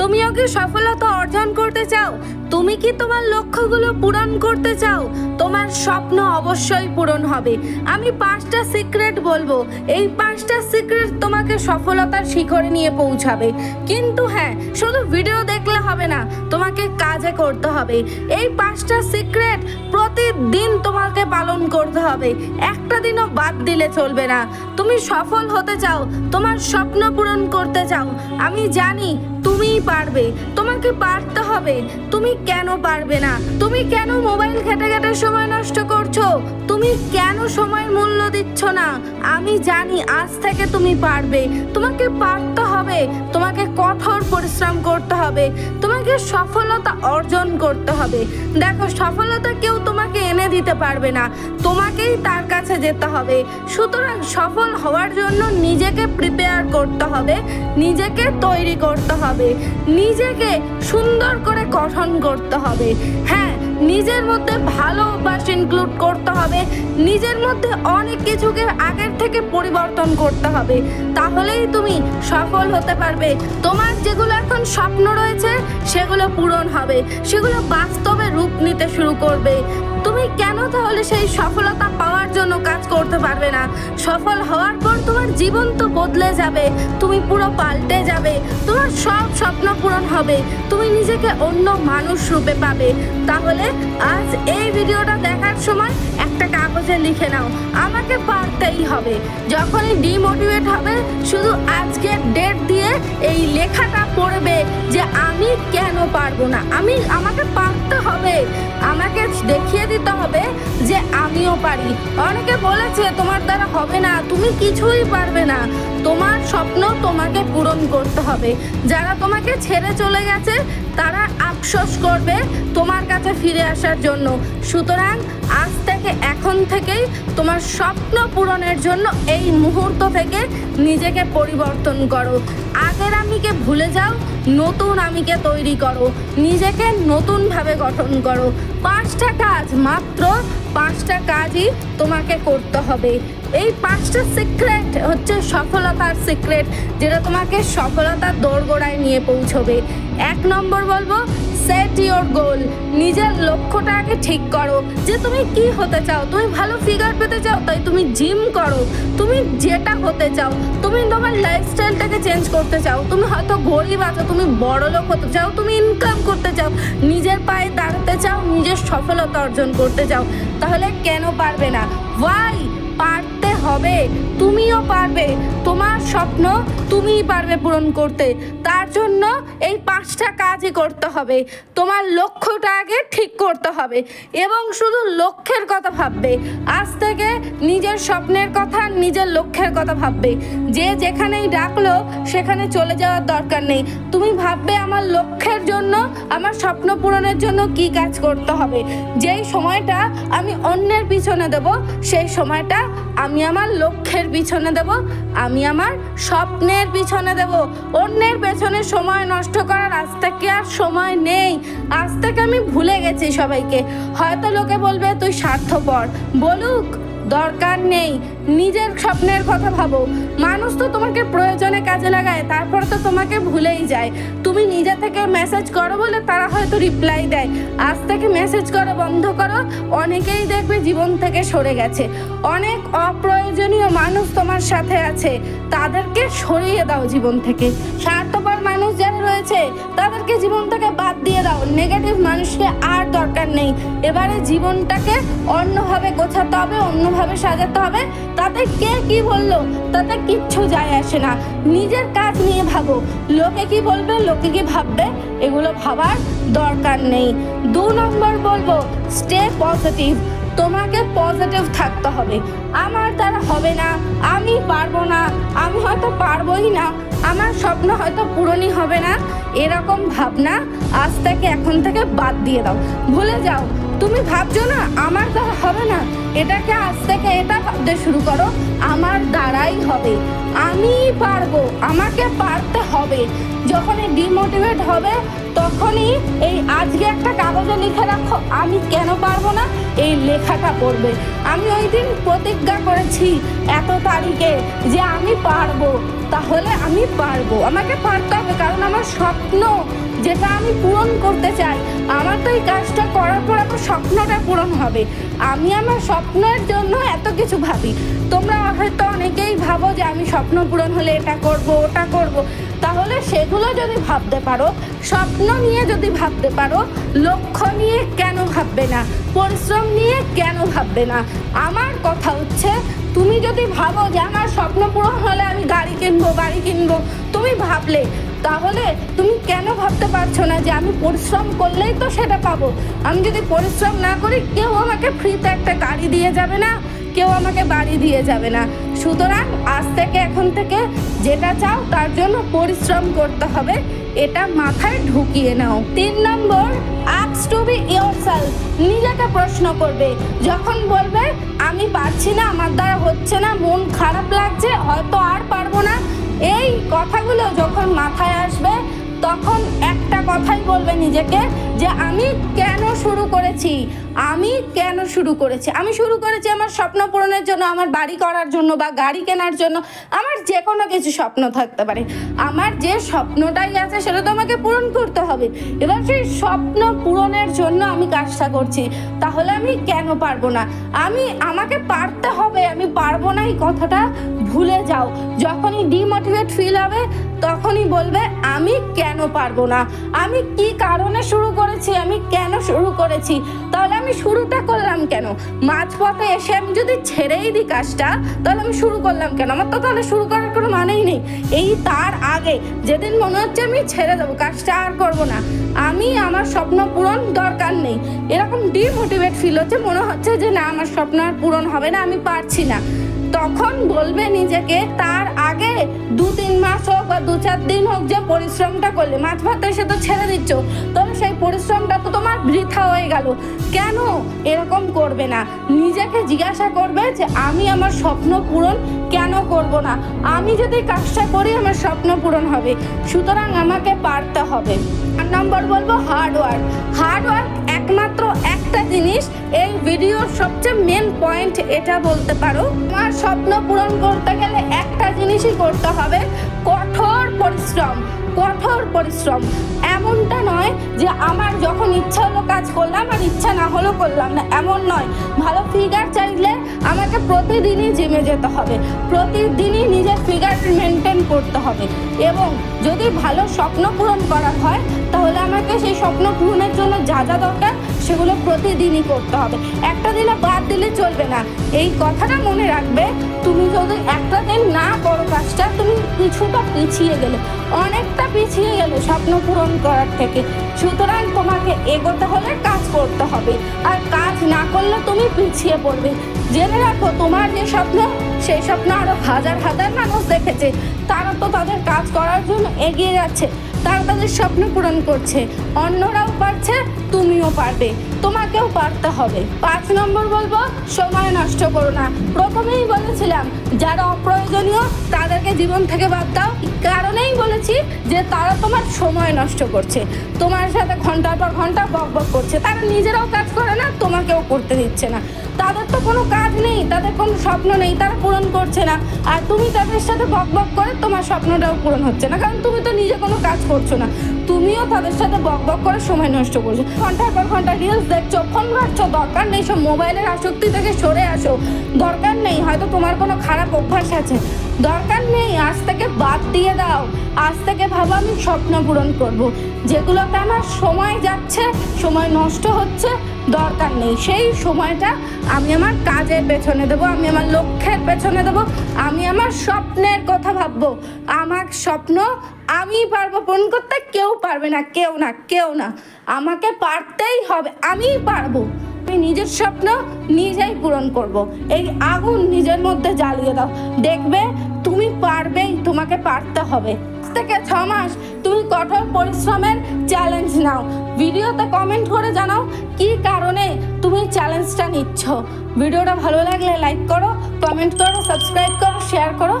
তুমিও কি সফলতা অর্জন করতে চাও? তুমি কি তোমার লক্ষ্যগুলো পূরণ করতে চাও? তোমার স্বপ্ন অবশ্যই পূরণ হবে। আমি পাঁচটা সিক্রেট বলব। এই পাঁচটা সিক্রেট তোমাকে সফলতার শিখরে নিয়ে পৌঁছাবে। কিন্তু হ্যাঁ শুধু ভিডিও দেখলে হবে না, তোমাকে কাজে করতে হবে। এই পাঁচটা সিক্রেট প্রতিদিন তোমাকে পালন করতে হবে। একটা দিনও বাদ দিলে চলবে না। তুমি সফল হতে চাও, তোমার স্বপ্ন পূরণ করতে চাও। আমি জানি তুমিই পারবে, তোমাকে পারতে হবে। তুমি কেন পারবে না? তুমি কেন মোবাইল ঘেটে ঘেটে সময় নষ্ট করছ? তুমি কেন সময়ের মূল্য দিচ্ছ না? আমি জানি আজ থেকে তুমি পারবে। তোমাকে পারতে হবে, তোমাকে কঠোর পরিশ্রম করতে হবে, তোমাকে সফলতা অর্জন করতে হবে। দেখো, সফলতা কেউ তোমাকে এনে দিতে পারবে না, তোমাকেই তার কাছে যেতে হবে। সুতরাং সফল হওয়ার জন্য নিজেকে প্রিপেয়ার করতে হবে, নিজেকে তৈরি করতে হবে। নিজেকে সুন্দর করে গঠন করতে হবে। হ্যাঁ নিজের মধ্যে ভালো ইনক্লুড করতে হবে। নিজের মধ্যে অনেক কিছুকে আগের থেকে পরিবর্তন করতে হবে। তাহলেই তুমি সফল হতে পারবে। তোমার যেগুলো এখন স্বপ্ন রয়েছে, সেগুলো পূরণ হবে। সেগুলো বাস্তবে রূপ নিতে শুরু করবে। তুমি কেন তাহলে সেই সফলতা পাওয়ার জন্য কাজ করতে পারবে না? সফল হওয়ার পর তোমার জীবন তো বদলে যাবে, তুমি পুরো পাল্টে যাবে, তোমার সব স্বপ্ন পূরণ হবে, তুমি নিজেকে অন্য মানুষ রূপে পাবে। তাহলে আজ এই ভিডিওটা দেখার সময় একটা কাগজে লিখে নাও, আমাকে পারতেই হবে। যখনই ডিমোটিভেট হবে, শুধু আজকের ডেট দিয়ে এই লেখাটা পড়বে যে আমি কেন পারব না, আমি, আমাকে পারতে হবে। আমাকে দেখিয়ে দিতে হবে যে আমিও পারি। অনেকে বলেছে, তোমার দ্বারা হবে না, তুমি কিছুই পারবে না। তোমার স্বপ্ন তোমাকে পূরণ করতে হবে। যারা তোমাকে ছেড়ে চলে গেছে, তারা আফসোস করবে তোমার কাছে ফিরে আসার জন্য। সুতরাং আজ থেকে এখন থেকেই তোমার স্বপ্ন পূরণের জন্য এই মুহূর্ত থেকে নিজেকে পরিবর্তন করো। আগের আমিকে ভুলে যাও, নতুন আমিকে তৈরি করো। নিজেকে নতুনভাবে গঠন করো। পাঁচটা কাজ মাত্র, পাঁচটা কাজই তোমাকে করতে হবে। এই পাঁচটা সিক্রেট হচ্ছে সফলতার সিক্রেট যেটা তোমাকে সফলতার দোরগোড়ায় নিয়ে পৌঁছবে। এক নম্বর বলব সেট ইওর গোল নিজের লক্ষ্যটা আগে ঠিক করো। যে তুমি কি হতে চাও, তুমি ভালো ফিগার পেতে চাও, তাই তুমি জিম করো। তুমি যেটা হতে চাও, তুমি তোমার লাইফস্টাইলটাকে চেঞ্জ করতে চাও। তুমি হয়তো গরিব আছো, তুমি বড় লোক হতে চাও, তুমি ইনকাম করতে চাও। নিজের পায়ে দাঁড়াতে চাও, নিজের সফলতা অর্জন করতে চাও। তাহলে কেন পারবে না? ওয়াই পারতে হবে, তুমিও পারবে। তোমার স্বপ্ন তুমিই পারবে পূরণ করতে। তার জন্য এই পাঁচটা কাজই করতে হবে। তোমার লক্ষ্যটা আগে ঠিক করতে হবে এবং শুধু লক্ষ্যের কথা ভাববে। আজ থেকে নিজের স্বপ্নের কথা, নিজের লক্ষ্যের কথা ভাববে। যে যেখানেই ডাকলো, সেখানে চলে যাওয়ার দরকার নেই। তুমি ভাববে আমার লক্ষ্যের জন্য, আমার স্বপ্ন পূরণের জন্য কি কাজ করতে হবে। যেই সময়টা আমি অন্যের পিছনে দেব, সেই সময়টা আমি আমার লক্ষ্যের পিছনে দেব, আমি আমার স্বপ্নের পিছনে দেব। অন্যের পেছনে সময় নষ্ট করার আজ থেকে আর সময় নেই। আজ থেকে আমি ভুলে গেছি সবাইকে। হয়তো লোকে বলবে, তুই স্বার্থপর। বলুক, দরকার নেই। নিজের স্বপ্নের কথা ভাবো। মানুষ তো তোমাকে প্রয়োজনে কাজে লাগায়, তারপর তো তোমাকে ভুলেই যায়। তুমি নিজে থেকে মেসেজ করো বলে তারা হয়তো রিপ্লাই দেয়। আজ থেকে মেসেজ করো, বন্ধ করো। অনেকেই দেখবে জীবন থেকে সরে গেছে। অনেক অপ্রয়োজনীয় মানুষ তোমার সাথে আছে। তাদেরকে সরিয়ে দাও জীবন থেকে। স্বার্থপর মানুষ যারা রয়েছে, তাদেরকে জীবন থেকে বাদ দিয়ে দাও। নেগেটিভ মানুষকে আর দরকার নেই। এবারে জীবনটাকে অন্যভাবে গোছাতে হবে, অন্যভাবে সাজাতে হবে। তাতে কে কি বলল? তাতে কিচ্ছু যায় আসে না। নিজের কাজ নিয়ে ভাবো। লোকে কি বলবে, লোকে কি ভাববে, এগুলো ভাবার দরকার নেই। দু নম্বর বলব স্টে পজিটিভ তোমাকে পজিটিভ থাকতে হবে। আমার দ্বারা হবে না, আমি পারব না, আমি হয়তো পারবোই না, আমার স্বপ্ন হয়তো পূরণই হবে না। এরকম ভাবনা আজ থেকে এখন থেকে বাদ দিয়ে দাও। ভুলে যাও তুমি ভাবছ না? আমার দ্বারা হবে না। এটাকে আজ থেকে এটা ভাবতে শুরু করো। আমার দ্বারাই হবে। আমি পারব। আমাকে পারতে হবে। যখনই ডিমোটিভেট হবে, তখনই এই আজকে একটা কাগজে লিখে রাখো, আমি কেন পারব না? এই লেখাটা পড়বে। আমি ওই দিন প্রতিজ্ঞা করেছি এত তারিখে যে আমি পারব। তাহলে আমি পারব। আমাকে পারতে হবে, কারণ আমার স্বপ্ন যেটা আমি পূরণ করতে চাই। আমার তো এই কাজটা করার পর আমার স্বপ্নটা পূরণ হবে। আমি আমার স্বপ্নের জন্য এত কিছু ভাবি। তোমরা হয়তো অনেকেই ভাবো যে আমি স্বপ্ন পূরণ হলে এটা করব, ওটা করব। তাহলে সেগুলো যদি ভাবতে পারো, স্বপ্ন নিয়ে যদি ভাবতে পারো, লক্ষ্য নিয়ে কেন ভাববে না? পরিশ্রম নিয়ে কেন ভাববে না? আমার কথা হচ্ছে, তুমি যদি ভাবো যে আমার স্বপ্ন পূরণ হলে আমি গাড়ি কিনবো গাড়ি কিনবো, তুমি ভাবলে তাহলে তুমি কেন ভাবতে পারছ না যে আমি পরিশ্রম করলেই তো সেটা পাবো? আমি যদি পরিশ্রম না করি, কেউ আমাকে ফ্রিতে একটা গাড়ি দিয়ে যাবে না, কেউ আমাকে বাড়ি দিয়ে যাবে না। সুতরাং আজ থেকে এখন থেকে যেটা চাও তার জন্য পরিশ্রম করতে হবে। এটা মাথায় ঢুকিয়ে নাও। তিন নম্বর নিজেকে প্রশ্ন করবে। যখন বলবে, আমি পারছি না, আমার দ্বারা হচ্ছে না, মন খারাপ লাগছে, হয়তো আর পারব না। এই কথাগুলো যখন মাথায় আসবে তখন একটা কথাই বলবে নিজেকে যে আমি কেন শুরু করেছি? আমি কেন শুরু করেছি? আমি শুরু করেছি আমার স্বপ্ন পূরণের জন্য, আমার বাড়ি করার জন্য বা গাড়ি কেনার জন্য। আমার যে কোনো কিছু স্বপ্ন থাকতে পারে। আমার যে স্বপ্নটাই আছে সেটা তো আমাকে পূরণ করতে হবে। এবার সেই স্বপ্ন পূরণের জন্য আমি কাজটা করছি। তাহলে আমি কেন পারব না? আমি, আমাকে পারতে হবে। আমি পারব না এই কথাটা ভুলে যাও। যখনই ডিমোটিভেট ফিল হবে তখনই বলবে, আমি কেন পারব না? আমি কি কারণে শুরু করেছি? আমি কেন শুরু করেছি? তাহলে আমি শুরুটা করলাম কেন? মাঝপথে এসে আমি যদি ছেড়েই দিই কাজটা, তাহলে আমি শুরু করলাম কেন? আমার তো তাহলে শুরু করার কোনো মানেই নেই। এই তার আগে যেদিন মনে হচ্ছে আমি ছেড়ে দেবো, কাজটা আর করব না। আমি, আমার স্বপ্ন পূরণ দরকার নেই। এরকম ডিমোটিভেট ফিল হচ্ছে, মনে হচ্ছে যে না, আমার স্বপ্ন আর পূরণ হবে না, আমি পারছি না। তখন বলবে নিজেকে, তার আগে দু তিন মাস হোক বা দু চার দিন হোক যে পরিশ্রমটা করলে, মাছ ভাত এসে তো ছেড়ে দিচ্ছ তবে সেই পরিশ্রমটা তো তোমার বৃথা হয়ে গেল। কেন এরকম করবে না? নিজেকে জিজ্ঞাসা করবে যে, আমি আমার স্বপ্ন পূরণ কেন করব না? আমি যদি কাজটা করি, আমার স্বপ্ন পূরণ হবে। সুতরাং আমাকে পারতে হবে। আর নম্বর বলব হার্ড ওয়ার্ক হার্ড ওয়ার্ক একমাত্র একটা জিনিস, এই ভিডিওর সবচেয়ে মেন পয়েন্ট এটা বলতে পারো। তোমার স্বপ্ন পূরণ করতে গেলে একটা জিনিসই করতে হবে, কঠোর পরিশ্রম কঠোর পরিশ্রম। এমনটা নয় যে আমার যখন ইচ্ছা হলো কাজ করলাম আর ইচ্ছা না হলো করলাম না, এমন নয়। ভালো ফিগার চাইলে আমাকে প্রতিদিনই জিমে যেতে হবে। প্রতিদিনই নিজের ফিগার মেনটেন করতে হবে। এবং যদি ভালো স্বপ্ন পূরণ করা হয়, তাহলে আমাকে সেই স্বপ্ন পূরণের জন্য যা যা দরকার সেগুলো প্রতিদিনই করতে হবে। একটা দিনে বাদ দিলে চলবে না। এই কথাটা মনে রাখবে, তুমি যদি একটা দিন না করো কাজটা, তুমি কিছুটা পিছিয়ে গেলে, অনেকটা পিছিয়ে গেলে স্বপ্ন পূরণ করার থেকে। সুতরাং তোমাকে এগোতে হলে কাজ করতে হবে। আর কাজ না করলে তুমি পিছিয়ে পড়বে। জেনে রাখো, তোমার যে স্বপ্ন, সেই স্বপ্ন আরও হাজার হাজার মানুষ দেখেছে। তারা তো তাদের কাজ করার জন্য এগিয়ে যাচ্ছে। তারা তাদের স্বপ্ন পূরণ করছে। অন্যরাও পারছে, তুমিও পারবে। তোমাকেও পারতে হবে। পাঁচ নম্বর বলব, সময় নষ্ট করো না। প্রথমেই বলেছিলাম, যারা অপ্রয়োজনীয়, তাদেরকে জীবন থেকে বাদ দাও। কারণেই বলেছি যে তারা তোমার সময় নষ্ট করছে, তোমার সাথে ঘণ্টার পর ঘণ্টা বক বক করছে, তারা নিজেরাও কাজ করে না, তোমাকেও করতে দিচ্ছে না। তাদের তো কোনো কাজ নেই, তাদের কোনো স্বপ্ন নেই, তারা পূরণ করছে না। আর তুমি তাদের সাথে বক বক করে, তোমার স্বপ্নটাও পূরণ হচ্ছে না, কারণ তুমি তো নিজে কোনো কাজ করছ না। তুমিও তাদের সাথে বক বক করে সময় নষ্ট করছ। ঘণ্টার পর ঘণ্টা রিলস দেখছ ফোন ঘাটছো, দরকার নেই সব মোবাইলের আসক্তি থেকে সরে আসো। দরকার নেই, হয়তো তোমার কোনো খারাপ অভ্যাস আছে। দরকার নেই, আজ থেকে বাদ দিয়ে দাও। আজ থেকে ভাবো আমি স্বপ্ন পূরণ করব। যেগুলোতে আমার সময় যাচ্ছে, সময় নষ্ট হচ্ছে, দরকার নেই। সেই সময়টা আমি আমার কাজের পেছনে দেবো, আমি আমার লক্ষ্যের পেছনে দেবো, আমি আমার স্বপ্নের কথা ভাববো। আমার স্বপ্ন আমি পারব পূরণ করতে কেউ পারবে না, কেউ না কেউ না। আমাকে পারতেই হবে আমিই পারব। আমি নিজের স্বপ্ন নিজেই পূরণ করব। এই আগুন নিজের মধ্যে জ্বালিয়ে দাও। দেখবে, তুমি পারবেই, তোমাকে পারতে হবে। থেকে ছ মাস, তুমি কঠোর পরিশ্রমের চ্যালেঞ্জ নাও। ভিডিওতে কমেন্ট করে জানাও, কি কারণে তুমি চ্যালেঞ্জটা নিচ্ছ। ভিডিওটা ভালো লাগলে লাইক করো কমেন্ট করো সাবস্ক্রাইব করো শেয়ার করো।